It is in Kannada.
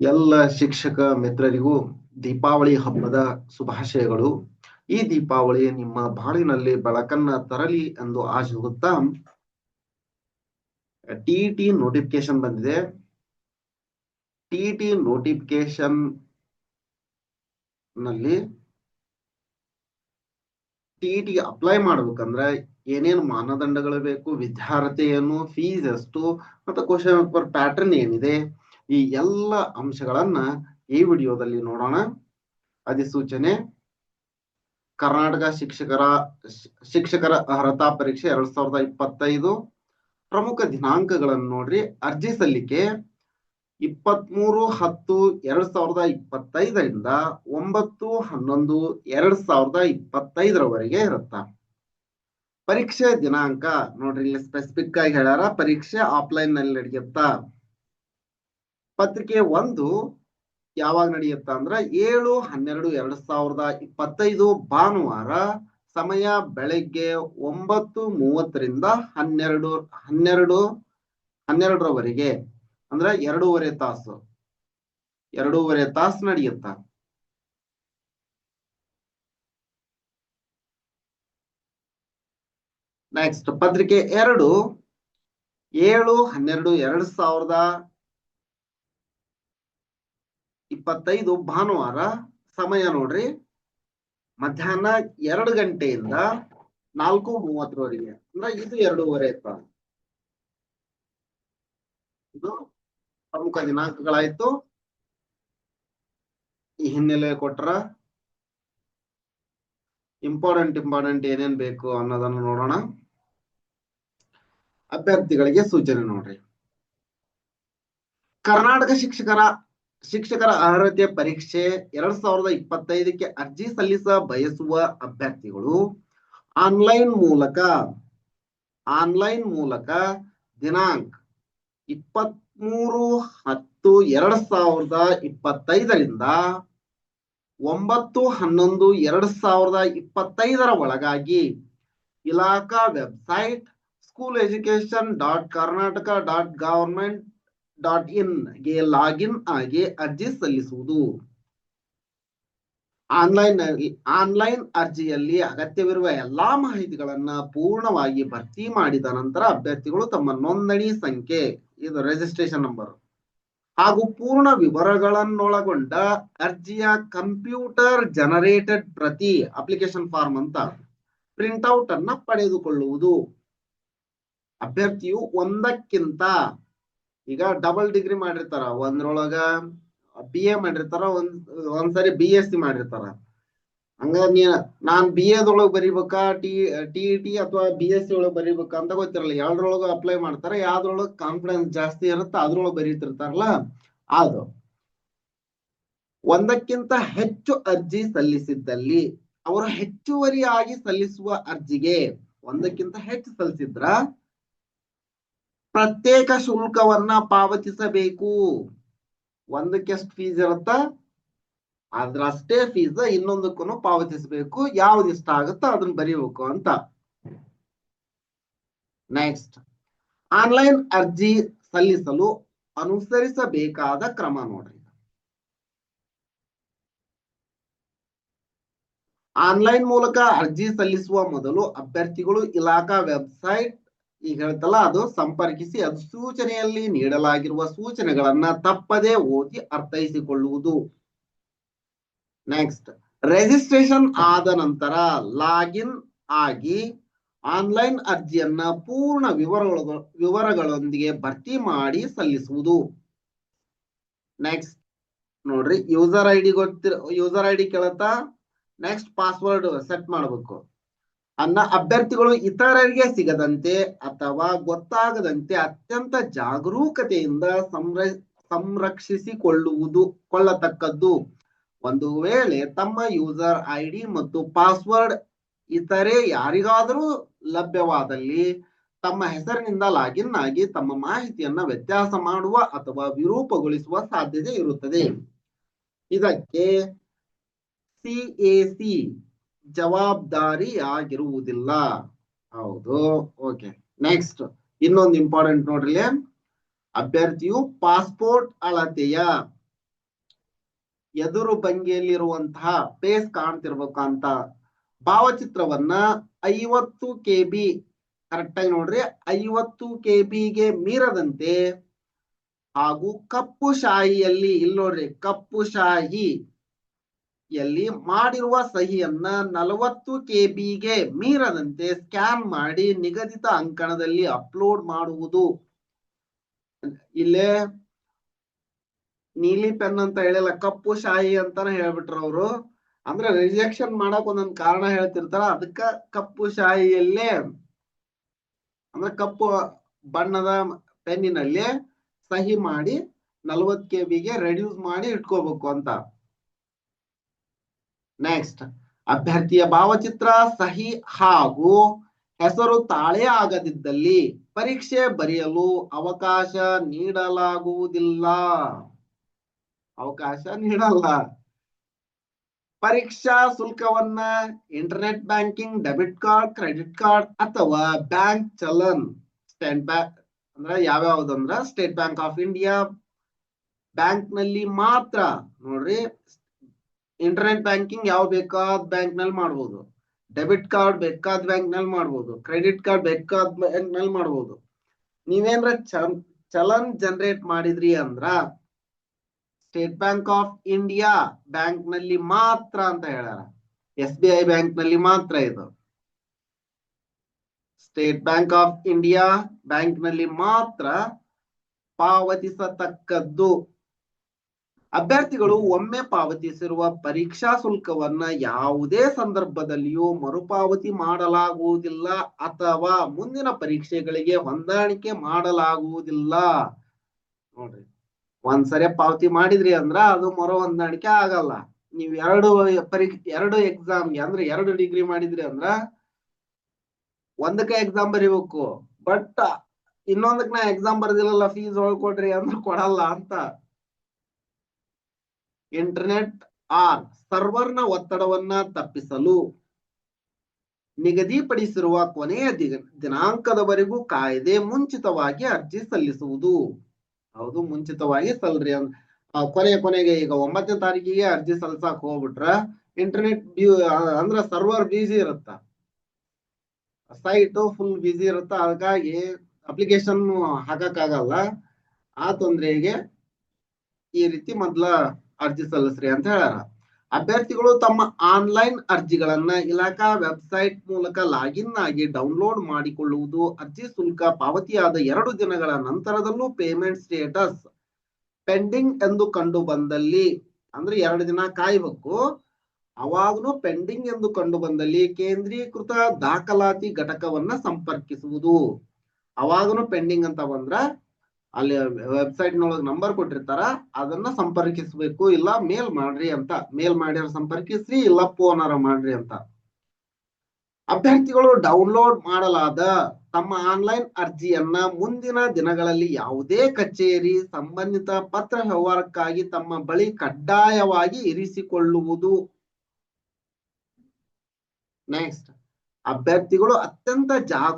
ಎಲ್ಲ ಶಿಕ್ಷಕ ಮಿತ್ರರಿಗೂ ದೀಪಾವಳಿ ಹಬ್ಬದ ಶುಭಾಶಯಗಳು. ಈ ದೀಪಾವಳಿ ನಿಮ್ಮ ಬಾಳಿನಲ್ಲಿ ಬೆಳಕನ್ನ ತರಲಿ ಎಂದು ಆಶಿಸುತ್ತಾ ಟಿಇಟಿ ನೋಟಿಫಿಕೇಶನ್ ಬಂದಿದೆ. ಟಿಇಟಿ ನೋಟಿಫಿಕೇಶನ್ನಲ್ಲಿ ಟಿಇಟಿ ಅಪ್ಲೈ ಮಾಡ್ಬೇಕಂದ್ರೆ ಏನೇನು ಮಾನದಂಡಗಳು ಬೇಕು ವಿದ್ಯಾರ್ಥಿ ಏನು ಫೀಸ್ ಎಷ್ಟು, ಮತ್ತೆ ಕ್ವಶನ್ ಪೇಪರ್ ಪ್ಯಾಟರ್ನ್ ಏನಿದೆ ಈ ಎಲ್ಲ ಅಂಶಗಳನ್ನ ಈ ವಿಡಿಯೋದಲ್ಲಿ ನೋಡೋಣ. ಅಧಿಸೂಚನೆ, ಕರ್ನಾಟಕ ಶಿಕ್ಷಕರ ಶಿಕ್ಷಕರ ಅರ್ಹತಾ ಪರೀಕ್ಷೆ ಎರಡ್ ಸಾವಿರದ ಇಪ್ಪತ್ತೈದು. ಪ್ರಮುಖ ದಿನಾಂಕಗಳನ್ನು ನೋಡ್ರಿ. ಅರ್ಜಿ ಸಲ್ಲಿಕೆ ಇಪ್ಪತ್ಮೂರು ಹತ್ತು ಎರಡ್ ಸಾವಿರದ ಇಪ್ಪತ್ತೈದರಿಂದ ಒಂಬತ್ತು ಹನ್ನೊಂದು ಎರಡ್ ಸಾವಿರದ ಇಪ್ಪತ್ತೈದರವರೆಗೆ ಇರುತ್ತ. ಪರೀಕ್ಷೆ ದಿನಾಂಕ ನೋಡ್ರಿ, ಇಲ್ಲಿ ಸ್ಪೆಸಿಫಿಕ್ ಆಗಿ ಹೇಳ್ಯಾರ. ಪರೀಕ್ಷೆ ಆಫ್ಲೈನ್ನಲ್ಲಿ ನಡೆಯುತ್ತ. ಪತ್ರಿಕೆ ಒಂದು ಯಾವಾಗ ನಡೆಯುತ್ತ ಅಂದ್ರ ಏಳು, ಹನ್ನೆರಡು, ಎರಡ್ ಸಾವಿರದ ಇಪ್ಪತ್ತೈದು ಭಾನುವಾರ ಸಮಯ ಬೆಳಗ್ಗೆ ಒಂಬತ್ತು ಮೂವತ್ತರಿಂದ ಹನ್ನೆರಡು ಹನ್ನೆರಡು, ಹನ್ನೆರಡರವರೆಗೆ, ಅಂದ್ರ ಎರಡೂವರೆ ತಾಸು. ಎರಡೂವರೆ ತಾಸು ನಡೆಯುತ್ತ? ನೆಕ್ಸ್ಟ್ ಪತ್ರಿಕೆ ಎರಡು, ಏಳು, ಹನ್ನೆರಡು, ಎರಡ್ ಸಾವಿರದ ಇಪ್ಪತ್ತೈದು ಭಾನುವಾರ ಸಮಯ ನೋಡ್ರಿ. ಮಧ್ಯಾಹ್ನ ಎರಡು ಗಂಟೆಯಿಂದ ನಾಲ್ಕು ಮೂವತ್ತರವರೆಗೆ. ಅಂದ್ರೆ ಇದು ಎರಡೂವರೆ ಇರ್ತಾವ ಇದು ಪ್ರಮುಖ ದಿನಾಂಕಗಳಾಯ್ತು. ಈ ಹಿನ್ನೆಲೆ ಕೊಟ್ರ ಇಂಪಾರ್ಟೆಂಟ್ ಇಂಪಾರ್ಟೆಂಟ್ ಏನೇನ್ ಬೇಕು ಅನ್ನೋದನ್ನ ನೋಡೋಣ. ಅಭ್ಯರ್ಥಿಗಳಿಗೆ ಸೂಚನೆ ನೋಡ್ರಿ. ಕರ್ನಾಟಕ ಶಿಕ್ಷಕರ ಶಿಕ್ಷಕರ ಅರ್ಹತೆ ಪರೀಕ್ಷೆ ಎರಡ್ ಸಾವಿರದ ಇಪ್ಪತ್ತೈದಕ್ಕೆ ಅರ್ಜಿ ಸಲ್ಲಿಸ ಬಯಸುವ ಅಭ್ಯರ್ಥಿಗಳು ಆನ್ಲೈನ್ ಮೂಲಕ ಆನ್ಲೈನ್ ಮೂಲಕ ದಿನಾಂಕ ಇಪ್ಪತ್ಮೂರು ಹತ್ತು ಎರಡ್ ಸಾವಿರದ ಇಪ್ಪತ್ತೈದರಿಂದ ಒಂಬತ್ತು ಹನ್ನೊಂದು ಎರಡ್ ಸಾವಿರದ ಇಪ್ಪತ್ತೈದರ ಒಳಗಾಗಿ ಇಲಾಖಾ website school education dot Karnataka dot government dot ಇನ್ಗೆ login ಆಗಿ ಅರ್ಜಿ ಸಲ್ಲಿಸುವುದು. ಆನ್ಲೈನ್ ಆನ್ಲೈನ್ ಅರ್ಜಿಯಲ್ಲಿ ಅಗತ್ಯವಿರುವ ಎಲ್ಲಾ ಮಾಹಿತಿಗಳನ್ನ ಪೂರ್ಣವಾಗಿ ಭರ್ತಿ ಮಾಡಿದ ನಂತರ ಅಭ್ಯರ್ಥಿಗಳು ತಮ್ಮ ನೋಂದಣಿ ಸಂಖ್ಯೆ, ಇದು ರಿಜಿಸ್ಟ್ರೇಷನ್ ನಂಬರ್ ಹಾಗೂ ಪೂರ್ಣ ವಿವರಗಳನ್ನೊಳಗೊಂಡ ಅರ್ಜಿಯ ಕಂಪ್ಯೂಟರ್ ಜನರೇಟೆಡ್ ಪ್ರತಿ ಅಪ್ಲಿಕೇಶನ್ ಫಾರ್ಮ್ ಅಂತ ಪ್ರಿಂಟ್ಔಟ್ ಅನ್ನ ಪಡೆದುಕೊಳ್ಳುವುದು. ಅಭ್ಯರ್ಥಿಯು ಒಂದಕ್ಕಿಂತ ಈಗ ಡಬಲ್ ಡಿಗ್ರಿ ಮಾಡಿರ್ತಾರ, ಒಂದ್ರೊಳಗ ಬಿ ಎ ಮಾಡಿರ್ತಾರ, ಒಂದ್, ಒಂದ್ಸರಿ ಬಿ ಎಸ್ ಸಿ ಮಾಡಿರ್ತಾರ. ಹಂಗ ನೀ ನಾನ್ ಬಿ ಎದೊಳಗ್ ಬರಿಬೇಕಾ ಟಿ ಟಿ ಟಿ ಅಥವಾ ಬಿ ಎಸ್ ಸಿ ಒಳಗ್ ಬರಿಬೇಕಾ ಅಂತ ಗೊತ್ತಿರಲ್ಲ. ಎರಡ್ರೊಳಗ ಅಪ್ಲೈ ಮಾಡ್ತಾರ, ಯಾವ್ದ್ರೊಳಗ ಕಾನ್ಫಿಡೆನ್ಸ್ ಜಾಸ್ತಿ ಇರುತ್ತೆ ಅದ್ರೊಳಗ್ ಬರೀತಿರ್ತಾರಲ್ಲ, ಅದು. ಒಂದಕ್ಕಿಂತ ಹೆಚ್ಚು ಅರ್ಜಿ ಸಲ್ಲಿಸಿದ್ದಲ್ಲಿ, ಅವರು ಹೆಚ್ಚುವರಿಯಾಗಿ ಸಲ್ಲಿಸುವ ಅರ್ಜಿಗೆ ಒಂದಕ್ಕಿಂತ ಹೆಚ್ಚು ಸಲ್ಲಿಸಿದ್ರ ಪ್ರತ್ಯೇಕ ಶುಲ್ಕವನ್ನ ಪಾವತಿಸಬೇಕು. ಒಂದಕ್ಕೆ ಎಷ್ಟು ಫೀಸ್ ಇರುತ್ತ? ಅದ್ರಷ್ಟೇ ಫೀಸ್ ಇನ್ನೊಂದಕ್ಕೂ ಪಾವತಿಸಬೇಕು. ಯಾವ್ದು ಇಷ್ಟ ಆಗುತ್ತೋ ಅದನ್ನ ಬರೀಬೇಕು ಅಂತ. ನೆಕ್ಸ್ಟ್ ಆನ್ಲೈನ್ ಅರ್ಜಿ ಸಲ್ಲಿಸಲು ಅನುಸರಿಸಬೇಕಾದ ಕ್ರಮ ನೋಡ್ರಿ. ಆನ್ಲೈನ್ ಮೂಲಕ ಅರ್ಜಿ ಸಲ್ಲಿಸುವ ಮೊದಲು ಅಭ್ಯರ್ಥಿಗಳು ಇಲಾಖಾ ವೆಬ್ಸೈಟ್ ಈಗ ಹೇಳ್ತಲ್ಲ, ಅದು ಸಂಪರ್ಕಿಸಿ, ಅದು ಸೂಚನೆಯಲ್ಲಿ ನೀಡಲಾಗಿರುವ ಸೂಚನೆಗಳನ್ನ ತಪ್ಪದೇ ಓದಿ ಅರ್ಥೈಸಿಕೊಳ್ಳುವುದು. ನೆಕ್ಸ್ಟ್ ರಿಜಿಸ್ಟ್ರೇಷನ್ ಆದ ನಂತರ ಲಾಗಿನ್ ಆಗಿ ಆನ್ಲೈನ್ ಅರ್ಜಿಯನ್ನ ಪೂರ್ಣ ವಿವರಗಳ, ವಿವರಗಳೊಂದಿಗೆ ಭರ್ತಿ ಮಾಡಿ ಸಲ್ಲಿಸುವುದು. ನೆಕ್ಸ್ಟ್ ನೋಡ್ರಿ ಯೂಸರ್ ಐ ಡಿ ಗೊತ್ತಿರ ಯೂಸರ್ ಐ ಡಿ ಕೇಳತ್ತಾ? ನೆಕ್ಸ್ಟ್ ಪಾಸ್ವರ್ಡ್ ಸೆಟ್ ಮಾಡಬೇಕು. ಅನ್ನ ಅಭ್ಯರ್ಥಿಗಳು ಇತರರಿಗೆ ಸಿಗದಂತೆ ಅಥವಾ ಗೊತ್ತಾಗದಂತೆ ಅತ್ಯಂತ ಜಾಗರೂಕತೆಯಿಂದ ಸಂರ, ಸಂರಕ್ಷಿಸಿಕೊಳ್ಳುವುದು, ಕೊಳ್ಳತಕ್ಕದ್ದು. ಒಂದು ವೇಳೆ ತಮ್ಮ ಯೂಸರ್ ಐಡಿ ಮತ್ತು ಪಾಸ್ವರ್ಡ್ ಇತರೆ ಯಾರಿಗಾದರೂ ಲಭ್ಯವಾದಲ್ಲಿ ತಮ್ಮ ಹೆಸರಿನಿಂದ ಲಾಗಿನ್ ಆಗಿ ತಮ್ಮ ಮಾಹಿತಿಯನ್ನ ವ್ಯತ್ಯಾಸ ಮಾಡುವ ಅಥವಾ ವಿರೂಪಗೊಳಿಸುವ ಸಾಧ್ಯತೆ ಇರುತ್ತದೆ. ಇದಕ್ಕೆ ಸಿಎಸಿ ಜವಾಬ್ದಾರಿ ಆಗಿರುವುದಿಲ್ಲ. ಹೌದು ಓಕೆ ನೆಕ್ಸ್ಟ್ ಇನ್ನೊಂದು ಇಂಪಾರ್ಟೆಂಟ್ ನೋಡ್ರಿ ಅಭ್ಯರ್ಥಿಯು ಪಾಸ್ಪೋರ್ಟ್ ಅಳತೆಯ ಎದುರು ಭಂಗಿಯಲ್ಲಿರುವಂತಹ ಪೇಸ್ ಕಾಣ್ತಿರ್ಬೇಕು ಅಂತ ಭಾವಚಿತ್ರವನ್ನ ಐವತ್ತು ಕೆ ಬಿ ಕರೆಕ್ಟ್ ಆಗಿ ನೋಡ್ರಿ. ಐವತ್ತು ಕೆ ಬಿಗೆ ಮೀರದಂತೆ ಹಾಗೂ ಕಪ್ಪು ಶಾಹಿಯಲ್ಲಿ, ಇಲ್ಲಿ ನೋಡ್ರಿ, ಕಪ್ಪು ಶಾಹಿ ಯಲ್ಲಿ ಮಾಡಿರುವ ಸಹಿಯನ್ನ ನಲವತ್ತು ಕೆ ಗೆ ಮೀರದಂತೆ ಸ್ಕ್ಯಾನ್ ಮಾಡಿ ನಿಗದಿತ ಅಂಕಣದಲ್ಲಿ ಅಪ್ಲೋಡ್ ಮಾಡುವುದು. ಇಲ್ಲೇ ನೀಲಿ ಪೆನ್ ಅಂತ ಹೇಳಿಲ್ಲ, ಕಪ್ಪು ಶಾಹಿ ಅಂತಾನೆ ಹೇಳ್ಬಿಟ್ರು ಅವರು. ಅಂದ್ರೆ ರಿಜೆಕ್ಷನ್ ಮಾಡಕ್ ಒಂದೊಂದ್ ಕಾರಣ ಹೇಳ್ತಿರ್ತಾರ. ಅದಕ್ಕ ಕಪ್ಪು ಶಾಹಿಯಲ್ಲೇ ಅಂದ್ರೆ ಕಪ್ಪು ಬಣ್ಣದ ಪೆನ್ನಿನಲ್ಲಿ ಸಹಿ ಮಾಡಿ ನಲವತ್ತು ಕೆ ಬಿಗೆ ರೆಡ್ಯೂಸ್ ಮಾಡಿ ಇಟ್ಕೋಬೇಕು ಅಂತ. ನೆಕ್ಸ್ಟ್ ಅಭ್ಯರ್ಥಿಯ ಭಾವಚಿತ್ರ ಸಹಿ ಹಾಗೂ ಹೆಸರು ತಾಳೆ ಆಗದಿದ್ದಲ್ಲಿ ಪರೀಕ್ಷೆ ಬರೆಯಲು ಅವಕಾಶ ನೀಡಲಾಗುವುದಿಲ್ಲ. ಅವಕಾಶ ನೀಡಲ್ಲ. ಪರೀಕ್ಷಾ ಶುಲ್ಕವನ್ನ internet banking debit card credit card ಅಥವಾ ಬ್ಯಾಂಕ್ ಚಲನ್ ಸ್ಟೇಟ್ ಬ್ಯಾಂಕ್ ಅಂದ್ರೆ ಯಾವ್ಯಾವ್ದಂದ್ರ ಸ್ಟೇಟ್ ಬ್ಯಾಂಕ್ ಆಫ್ ಇಂಡಿಯಾ ಬ್ಯಾಂಕ್ನಲ್ಲಿ ಮಾತ್ರ. ನೋಡ್ರಿ ಇಂಟರ್ನೆಟ್ ಬ್ಯಾಂಕಿಂಗ್ ಯಾವ ಬೇಕಾದ ಬ್ಯಾಂಕ್ನಲ್ಲಿ ಮಾಡಬಹುದು ಡೆಬಿಟ್ ಕಾರ್ಡ್ ಬೇಕಾದ ಬ್ಯಾಂಕ್ನಲ್ಲಿ ಮಾಡಬಹುದು ಕ್ರೆಡಿಟ್ ಕಾರ್ಡ್ ಬೇಕಾದ ಬ್ಯಾಂಕ್ನಲ್ಲಿ ಮಾಡಬಹುದು ನೀವೇನ್ರ ಚಲನ್ ಜನರೇಟ್ ಮಾಡಿದ್ರಿ ಅಂದ್ರ ಸ್ಟೇಟ್ ಬ್ಯಾಂಕ್ ಆಫ್ ಇಂಡಿಯಾ ಬ್ಯಾಂಕ್ನಲ್ಲಿ ಮಾತ್ರ ಅಂತ ಹೇಳ್ಯಾರ. ಎಸ್ ಬಿ ಐ ಬ್ಯಾಂಕ್ನಲ್ಲಿ ಮಾತ್ರ ಇದು. ಸ್ಟೇಟ್ ಬ್ಯಾಂಕ್ ಆಫ್ ಇಂಡಿಯಾ ಬ್ಯಾಂಕ್ನಲ್ಲಿ ಮಾತ್ರ ಪಾವತಿಸತಕ್ಕದ್ದು ಅಭ್ಯರ್ಥಿಗಳು ಒಮ್ಮೆ ಪಾವತಿಸಿರುವ ಪರೀಕ್ಷಾ ಶುಲ್ಕವನ್ನ ಯಾವುದೇ ಸಂದರ್ಭದಲ್ಲಿಯೂ ಮರುಪಾವತಿ ಮಾಡಲಾಗುವುದಿಲ್ಲ ಅಥವಾ ಮುಂದಿನ ಪರೀಕ್ಷೆಗಳಿಗೆ ಹೊಂದಾಣಿಕೆ ಮಾಡಲಾಗುವುದಿಲ್ಲ. ನೋಡ್ರಿ, ಒಂದ್ಸರಿ ಪಾವತಿ ಮಾಡಿದ್ರಿ ಅಂದ್ರ ಅದು ಮರು ಹೊಂದಾಣಿಕೆ ಆಗಲ್ಲ. ನೀವ್ ಎರಡು ಪರೀಕ್ಷೆ, ಎರಡು ಎಕ್ಸಾಮ್ಗೆ ಅಂದ್ರೆ ಎರಡು ಡಿಗ್ರಿ ಮಾಡಿದ್ರಿ ಅಂದ್ರ ಒಂದಕ್ಕೆ ಎಕ್ಸಾಮ್ ಬರೀಬೇಕು ಬಟ್ ಇನ್ನೊಂದಕ್ಕೆ ನಾ ಎಕ್ಸಾಮ್ ಬರ್ದಿಲ್ಲಲ್ಲ ಫೀಸ್ ಒಳ್ಕೊಡ್ರಿ ಅಂದ್ರೆ ಕೊಡಲ್ಲ ಅಂತ. ಇಂಟರ್ನೆಟ್ ಆರ್ ಸರ್ವರ್ನ ಒತ್ತಡವನ್ನ ತಪ್ಪಿಸಲು ನಿಗದಿಪಡಿಸಿರುವ ಕೊನೆಯ ದಿನ ದಿನಾಂಕದವರೆಗೂ ಕಾಯ್ದೆ ಮುಂಚಿತವಾಗಿ ಅರ್ಜಿ ಸಲ್ಲಿಸುವುದು. ಹೌದು, ಮುಂಚಿತವಾಗಿ ಸಲ್ರಿ ಕೊನೆಯ ಕೊನೆಗೆ ಈಗ ಒಂಬತ್ತನೇ ತಾರೀಕಿಗೆ ಅರ್ಜಿ ಸಲ್ಸಕ್ ಹೋಗ್ಬಿಟ್ರ ಇಂಟರ್ನೆಟ್ ಅಂದ್ರ ಸರ್ವರ್ ಬ್ಯುಸಿ ಇರುತ್ತ. ಸೈಟ್ ಫುಲ್ ಬ್ಯುಸಿ ಇರುತ್ತ, ಅದಕ್ಕಾಗಿ ಅಪ್ಲಿಕೇಶನ್ ಹಾಕಕ್ ಆಗಲ್ಲ ಆ ತೊಂದರೆಗೆ ಈ ರೀತಿ ಮೊದ್ಲ ಅರ್ಜಿ ಸಲ್ಲಿಸ್ರಿ ಅಂತ ಹೇಳ್ಯಾರ. ಅಭ್ಯರ್ಥಿಗಳು ತಮ್ಮ ಆನ್ಲೈನ್ ಅರ್ಜಿಗಳನ್ನ ಇಲಾಖಾ ವೆಬ್ಸೈಟ್ ಮೂಲಕ ಲಾಗಿನ್ ಆಗಿ ಡೌನ್ಲೋಡ್ ಮಾಡಿಕೊಳ್ಳುವುದು ಅರ್ಜಿ ಶುಲ್ಕ ಪಾವತಿಯಾದ ಎರಡು ದಿನಗಳ ನಂತರದಲ್ಲೂ ಪೇಮೆಂಟ್ ಸ್ಟೇಟಸ್ ಪೆಂಡಿಂಗ್ ಎಂದು ಕಂಡು ಬಂದಲ್ಲಿ ಅಂದ್ರೆ ಎರಡು ದಿನ ಕಾಯ್ಬೇಕು. ಅವಾಗನು ಪೆಂಡಿಂಗ್ ಎಂದು ಕಂಡು ಬಂದಲ್ಲಿ ಕೇಂದ್ರೀಕೃತ ದಾಖಲಾತಿ ಘಟಕವನ್ನ ಸಂಪರ್ಕಿಸುವುದು. ಅವಾಗನು ಪೆಂಡಿಂಗ್ ಅಂತ ಬಂದ್ರ ಅಲ್ಲಿ ವೆಬ್ಸೈಟ್ ನೊಳಗ ನಂಬರ್ ಕೊಟ್ಟಿರ್ತಾರ, ಅದನ್ನ ಸಂಪರ್ಕಿಸಬೇಕು. ಇಲ್ಲ ಮೇಲ್ ಮಾಡ್ರಿ ಅಂತ. ಮೇಲ್ ಮಾಡ್ಯಾರ ಸಂಪರ್ಕಿಸ್ರಿ, ಇಲ್ಲ ಫೋನರ ಮಾಡ್ರಿ ಅಂತ. ಅಭ್ಯರ್ಥಿಗಳು ಡೌನ್ಲೋಡ್ ಮಾಡಲಾದ ತಮ್ಮ ಆನ್ಲೈನ್ ಅರ್ಜಿಯನ್ನ ಮುಂದಿನ ದಿನಗಳಲ್ಲಿ ಯಾವುದೇ ಕಚೇರಿ ಸಂಬಂಧಿತ ಪತ್ರ ವ್ಯವಹಾರಕ್ಕಾಗಿ ತಮ್ಮ ಬಳಿ ಕಡ್ಡಾಯವಾಗಿ ಇರಿಸಿಕೊಳ್ಳುವುದು. ನೆಕ್ಸ್ಟ್ ಅಭ್ಯರ್ಥಿಗಳು ಅತ್ಯಂತ ಜಾಗರೂಕ